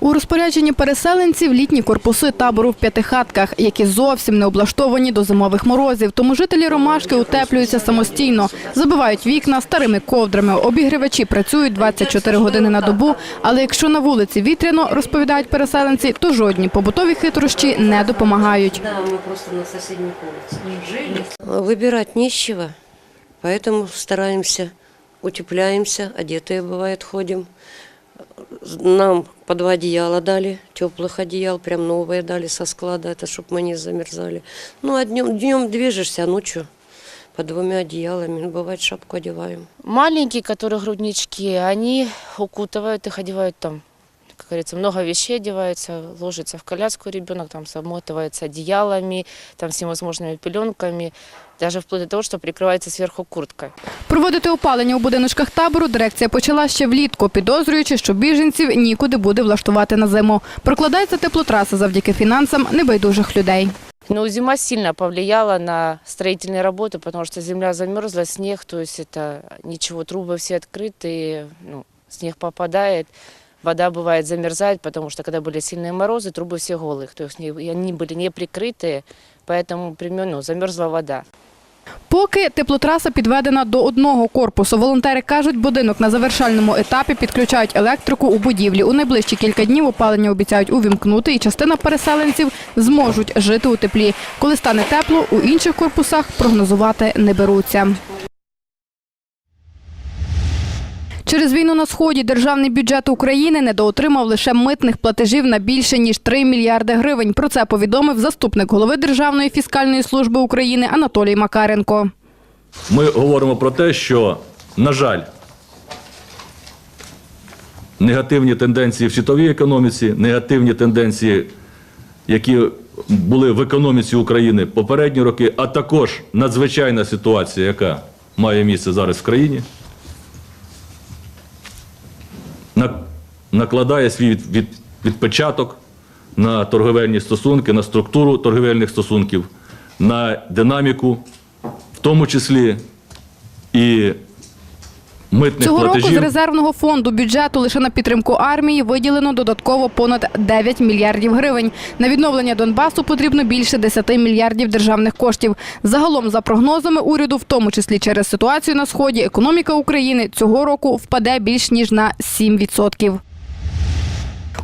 У розпорядженні переселенців літні корпуси табору в п'ятихатках, які зовсім не облаштовані до зимових морозів. Тому жителі ромашки утеплюються самостійно, забивають вікна старими ковдрами. Обігрівачі працюють 24 години на добу. Але якщо на вулиці вітряно, розповідають переселенці, то жодні побутові хитрощі не допомагають. Да, мы просто на соседних улицах жили. Выбирать нечего, поэтому стараемся, утепляемся, одетые бывает ходим. Нам по два одеяла дали, теплых одеял, прям новые дали со склада, это чтобы мы не замерзали. Ну, а днем, днем движешься, а ночью по двумя одеялами, бывает шапку одеваем. Маленькие, которые груднички, они укутывают их, одевают там, как говорится, много вещей одевается, ложится в коляску ребенок, там замотывается одеялами, там всевозможными пеленками, даже вплоть до того, что прикрывается сверху курткой. Проводити опалення у будиночках табору дирекція почала ще влітку, підозрюючи, що біженців нікуди буде влаштувати на зиму. Прокладається теплотраса завдяки фінансам небайдужих людей. Но зима сильно повлияла на строительные работы, потому что земля замерзла, снег, то есть это ничего, трубы все открыты, ну, снег попадает, вода бывает замерзает, потому что когда были сильные морозы, трубы все голых, то есть не- и они были не прикрытые, поэтому примерно ну, замерзла вода. Поки теплотраса підведена до одного корпусу. Волонтери кажуть, будинок на завершальному етапі підключають електрику у будівлі. У найближчі кілька днів опалення обіцяють увімкнути, і частина переселенців зможуть жити у теплі. Коли стане тепло, у інших корпусах прогнозувати не беруться. Через війну на сході державний бюджет України недоотримав лише митних платежів на більше ніж 3 мільярди гривень. Про це повідомив заступник голови Державної фіскальної служби України Анатолій Макаренко. Ми говоримо про те, що, на жаль, негативні тенденції в світовій економіці, негативні тенденції, які були в економіці України попередні роки, а також надзвичайна ситуація, яка має місце зараз в країні, на- накладає свій від, від, відпечаток на торговельні стосунки, на структуру торговельних стосунків, на динаміку, в тому числі і митних Цього року з резервного фонду бюджету лише на підтримку армії виділено додатково понад 9 мільярдів гривень. На відновлення Донбасу потрібно більше 10 мільярдів державних коштів. Загалом, за прогнозами уряду, в тому числі через ситуацію на сході, економіка України цього року впаде більш ніж на 7%.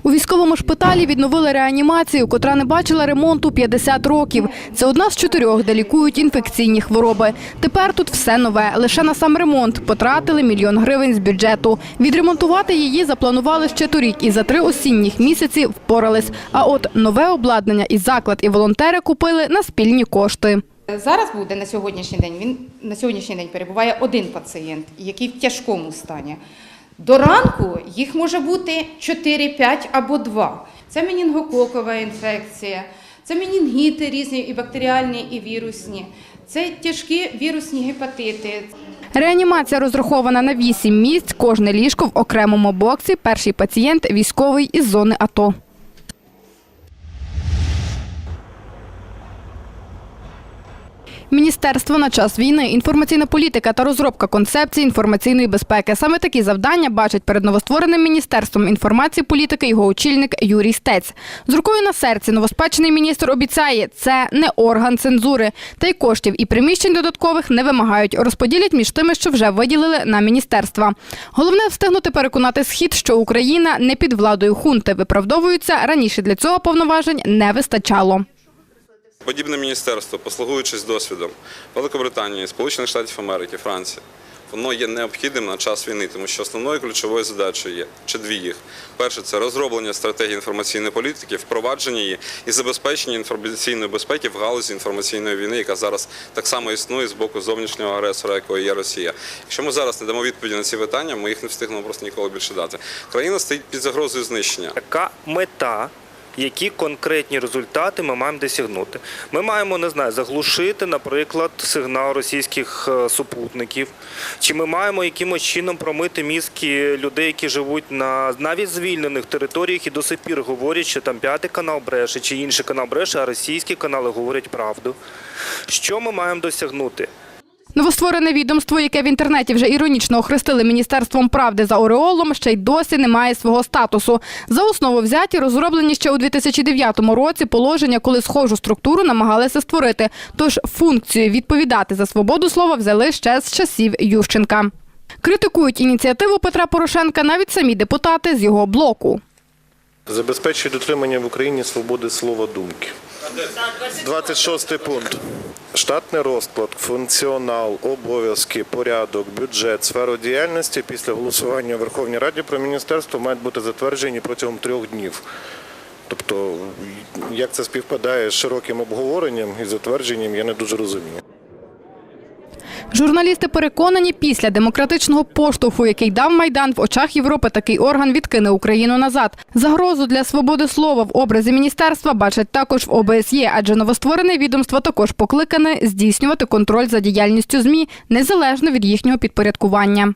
У військовому шпиталі відновили реанімацію, котра не бачила ремонту 50 років. Це одна з чотирьох, де лікують інфекційні хвороби. Тепер тут все нове. Лише на сам ремонт потратили мільйон гривень з бюджету. Відремонтувати її запланували ще торік і за три осінніх місяці впорались. А от нове обладнання і заклад, і волонтери купили на спільні кошти. Зараз буде на сьогоднішній день. Він на сьогоднішній день перебуває один пацієнт, який в тяжкому стані. До ранку їх може бути 4, 5 або 2. Це менінгококова інфекція, це менінгіти різні, і бактеріальні, і вірусні, це тяжкі вірусні гепатити, Реанімація розрахована на 8 місць, кожне ліжко в окремому боксі. Перший пацієнт військовий із зони АТО. Міністерство на час війни, інформаційна політика та розробка концепції інформаційної безпеки. Саме такі завдання бачить перед новоствореним міністерством інформації політики його очільник Юрій Стець. З рукою на серці новоспечений міністр обіцяє, це не орган цензури. Та й коштів і приміщень додаткових не вимагають. Розподілять між тими, що вже виділили на міністерства. Головне встигнути переконати схід, що Україна не під владою хунти. Виправдовуються раніше для цього повноважень не вистачало. Подібне міністерство, послугуючись досвідом Великобританії, Сполучених Штатів Америки, Франції, воно є необхідним на час війни, тому що основною ключовою задачею є чи дві їх. Перше це розроблення стратегії інформаційної політики, впровадження її і забезпечення інформаційної безпеки в галузі інформаційної війни, яка зараз так само існує з боку зовнішнього агресора, якою є Росія. Якщо ми зараз не дамо відповіді на ці питання, ми їх не встигнемо просто ніколи більше дати. Країна стоїть під загрозою знищення. Яка мета? Які конкретні результати ми маємо досягнути? Ми маємо не знаю, заглушити, наприклад, сигнал російських е, супутників, чи ми маємо якимось чином промити мізки людей, які живуть на навіть звільнених територіях і до сих пір говорять, що там п'ятий канал бреше, чи інший канал бреше, а російські канали говорять правду. Що ми маємо досягнути? Новостворене відомство, яке в інтернеті вже іронічно охрестили Міністерством правди за Ореолом, ще й досі не має свого статусу. За основу взяті розроблені ще у 2009 році положення, коли схожу структуру намагалися створити. Тож функцію відповідати за свободу слова взяли ще з часів Ющенка. Критикують ініціативу Петра Порошенка навіть самі депутати з його блоку. Забезпечує дотримання в Україні свободи слова думки. 26 пункт. Штатний розклад, функціонал, обов'язки, порядок, бюджет, сферу діяльності після голосування у Верховній Раді про міністерство мають бути затверджені протягом трьох днів. Тобто, як це співпадає з широким обговоренням і затвердженням, я не дуже розумію. Журналісти переконані, після демократичного поштовху, який дав Майдан, в очах Європи такий орган відкине Україну назад. Загрозу для свободи слова в образі міністерства бачать також в ОБСЄ, адже новостворене відомство також покликане здійснювати контроль за діяльністю ЗМІ незалежно від їхнього підпорядкування.